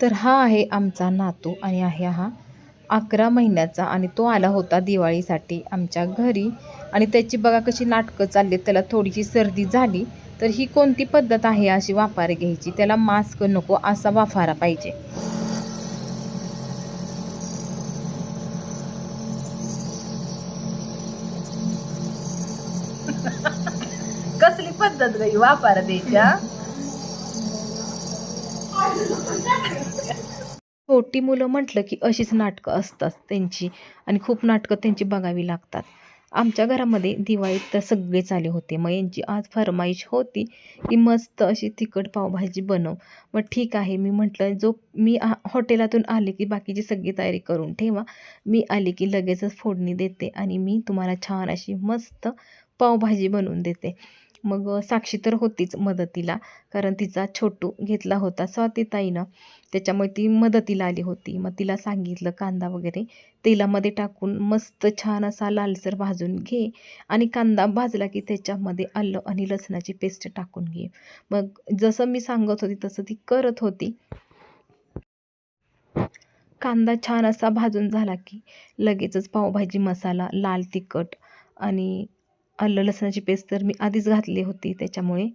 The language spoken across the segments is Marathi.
तर हा आहे आमचा नातू आणि आहे हा अकरा महिन्याचा आणि तो आला होता दिवाळीसाठी आमच्या घरी. आणि त्याची बघा कशी नाटकं चालली त्याला थोडीशी सर्दी झाली तर ही कोणती पद्धत आहे अशी वाफार घ्यायची? त्याला मास्क नको असा वाफारा पाहिजे. कसली पद्धत गई वाफारा द्यायच्या छोटी मुलं म्हटलं की अशीच नाटकं असतात त्यांची आणि खूप नाटकं त्यांची बघावी लागतात. आमच्या घरामध्ये दिवाळीत तर सगळेच आले होते. मग यांची आज फरमाईश होती की मस्त अशी तिखट पावभाजी बनव. मग ठीक आहे मी म्हटलं जो मी हॉटेलातून आले की बाकीची सगळी तयारी करून ठेवा. मी आले की लगेचच फोडणी देते आणि मी तुम्हाला छान अशी मस्त पावभाजी बनवून देते. मग साक्षी तर होतीच मदतीला कारण तिचा छोटू घेतला होता स्वातीताईनं. त्याच्यामुळे ती मदतीला आली होती. मग तिला सांगितलं कांदा वगैरे तेलामध्ये टाकून मस्त छान असा लालसर भाजून घे आणि कांदा भाजला की त्याच्यामध्ये आलं आणि लसणाची पेस्ट टाकून घे. मग जसं मी सांगत होती तसं ती करत होती. कांदा छान असा भाजून झाला की लगेचच पावभाजी मसाला लाल तिखट आणि आलं लसणाची पेस्ट तर मी आधीच घातली होती. त्याच्यामुळे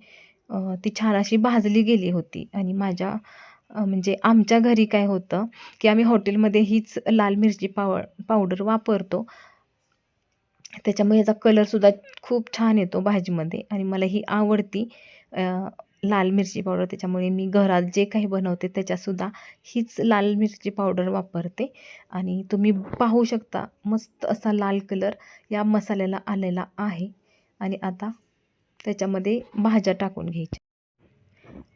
ती छान अशी भाजली गेली होती. आणि माझ्या म्हणजे आमच्या घरी काय होतं की आम्ही हॉटेलमध्ये हीच लाल मिरची पाव पावडर वापरतो. त्याच्यामुळे याचा कलरसुद्धा खूप छान येतो भाजीमध्ये. आणि मला ही आवडती लाल मिरची पावडर त्याच्यामुळे मी घरात जे काही बनवते त्याच्यातसुद्धा हीच लाल मिरची पावडर वापरते. आणि तुम्ही पाहू शकता मस्त असा लाल कलर या मसाल्याला आलेला आहे. आणि आता त्याच्यामध्ये भाज्या टाकून घ्यायच्या.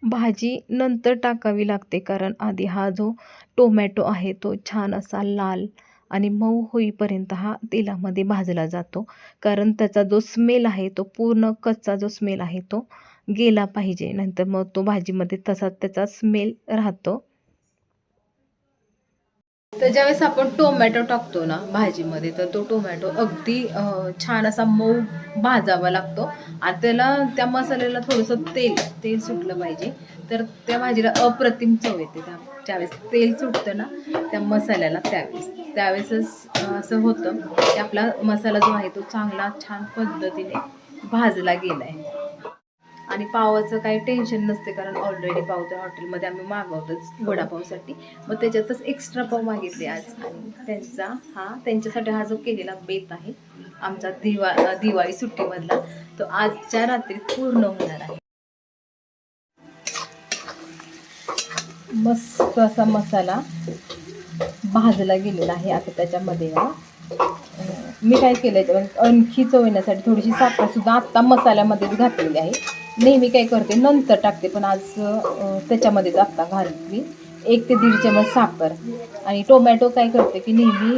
भाजी नंतर टाकावी लागते कारण आधी हा जो टोमॅटो आहे तो छान असा लाल आणि मऊ होईपर्यंत हा तेलामध्ये भाजला जातो. कारण त्याचा जो स्मेल आहे तो पूर्ण कच्चा जो स्मेल आहे तो गेला पाहिजे. नंतर मग तो भाजीमध्ये तसाच त्याचा स्मेल राहतो. तर ज्यावेळेस आपण टोमॅटो टाकतो ना भाजीमध्ये तर तो टोमॅटो अगदी छान असा मऊ भाजावा लागतो. आणि त्याला त्या मसाल्याला थोडंसं तेल तेल सुटलं पाहिजे. तर त्या भाजीला अप्रतिम चव येते. त्या ज्यावेळेस तेल सुटतं ना त्या मसाल्याला त्यावेळेस. त्यावेळेसच असं होतं की आपला मसाला जो आहे तो चांगला छान पद्धतीने भाजला गेला आहे आणि पावाचं काही टेन्शन नसते कारण ऑलरेडी पाव तर हॉटेलमध्ये आम्ही मागवतोच वडापावसाठी. मग त्याच्यातच एक्स्ट्रा पाव मागितले आज. आणि त्यांचा हा त्यांच्यासाठी हा जो केलेला बेत आहे आमचा दिवा दिवाळी सुट्टीमधला तो आजच्या रात्रीत पूर्ण होणार आहे. मस्त असा मसाला भाजला गेलेला आहे आता त्याच्यामध्ये मी काय केलं आणखी चव येण्यासाठी थोडीशी साखर सुद्धा आत्ता मसाल्यामध्येच घातलेली आहे. नेहमी काय करते नंतर टाकते पण आज त्याच्यामध्येच आत्ता घातली एक ते दीड चमच साखर आणि टोमॅटो काय करते की नेहमी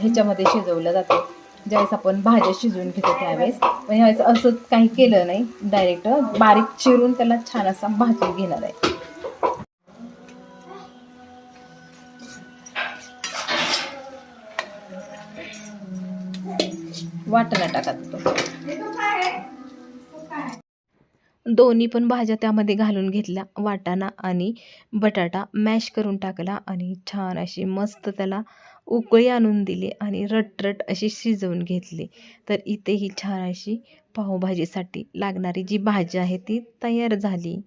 ह्याच्यामध्ये शिजवलं जातं. ज्यावेळेस आपण भाज्या शिजवून घेतो त्यावेळेस. पण ह्यावेळेस असं काही केलं नाही डायरेक्ट बारीक चिरून त्याला छान असा भाजून घेणार आहे. वाटणा टाकत तो दोन्ही पण भाज्या त्यामध्ये घालून घेतल्या. वाटाणा आणि बटाटा मॅश करून टाकला आणि छान अशी मस्त त्याला उकळी आणून दिली आणि रटरट अशी शिजवून घेतली. तर इथे ही छान अशी पावभाजीसाठी लागणारी जी भाजी आहे ती तयार झाली.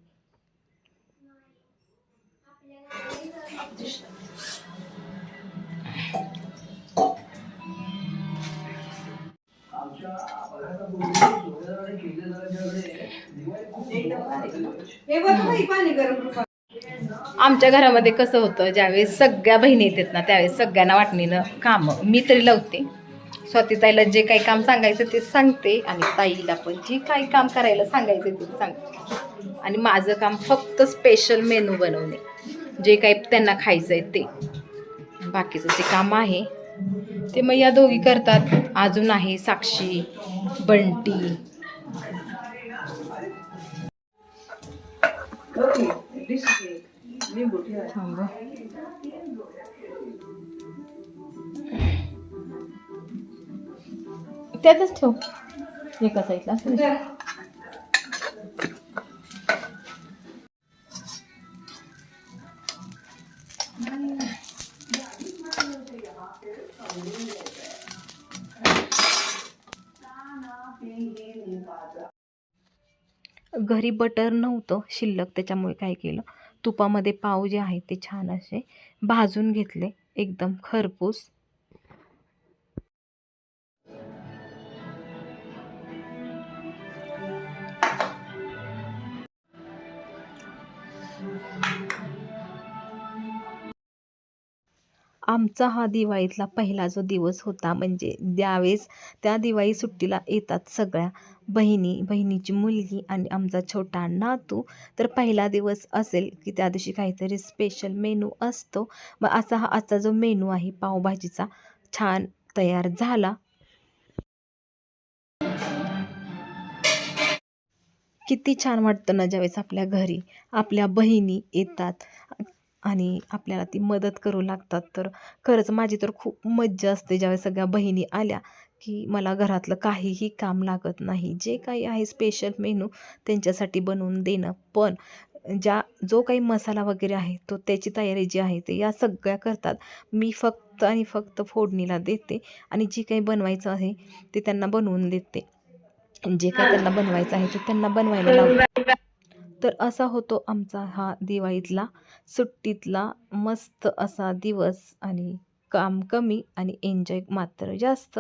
आमच्या घरामध्ये कसं होतं ज्यावेळेस सगळ्या बहिणी येतात ना त्यावेळेस सगळ्यांना वाटणीनं कामं मी तरी लावते. स्वातीताईला जे काही काम सांगायचं ते सांगते आणि ताईला पण जे काही काम करायला सांगायचं ते सांगते. आणि माझं काम फक्त स्पेशल मेनू बनवणे. जे काही त्यांना खायचं आहे ते. बाकीचं जे काम आहे ते मग या दोघी करतात. अजून आहे साक्षी बंटी 잠깐만. त्यातच ठेव एका साईडला Thank you. घरी बटर नव्हतं शिल्लक त्याच्यामुळे काय केलं? तुपामध्ये पाव जे आहे ते छान असे भाजून घेतले एकदम खरपूस. आमचा हा दिवाळीतला पहिला जो दिवस होता म्हणजे ज्यावेळेस त्या दिवाळी सुट्टीला येतात सगळ्या बहिणी बहिणीची मुलगी आणि आमचा छोटा नातू तर पहिला दिवस असेल की त्या दिवशी काहीतरी स्पेशल मेनू असतो. मग असा हा आजचा जो मेनू आहे पावभाजीचा छान तयार झाला. किती छान वाटतं ना ज्यावेळेस आपल्या घरी आपल्या बहिणी येतात. आणि आपल्याला ती मदत करू लागतात. तर खरंच माझी तर खूप मज्जा असते ज्यावेळेस सगळ्या बहिणी आल्या की मला घरातलं काहीही काम लागत नाही. जे काही आहे स्पेशल मेनू त्यांच्यासाठी बनवून देणं. पण ज्या जो काही मसाला वगैरे आहे तो त्याची तयारी जी आहे ते या सगळ्या करतात. मी फक्त आणि फक्त फोडणीला देते आणि जी काही बनवायचं आहे ते त्यांना बनवून देते. जे काही त्यांना बनवायचं आहे ते त्यांना बनवायला लावते. तर असा होतो आमचा हा दिवाळीतला सुट्टीतला मस्त असा दिवस आणि काम कमी आणि एन्जॉय मात्र जास्त.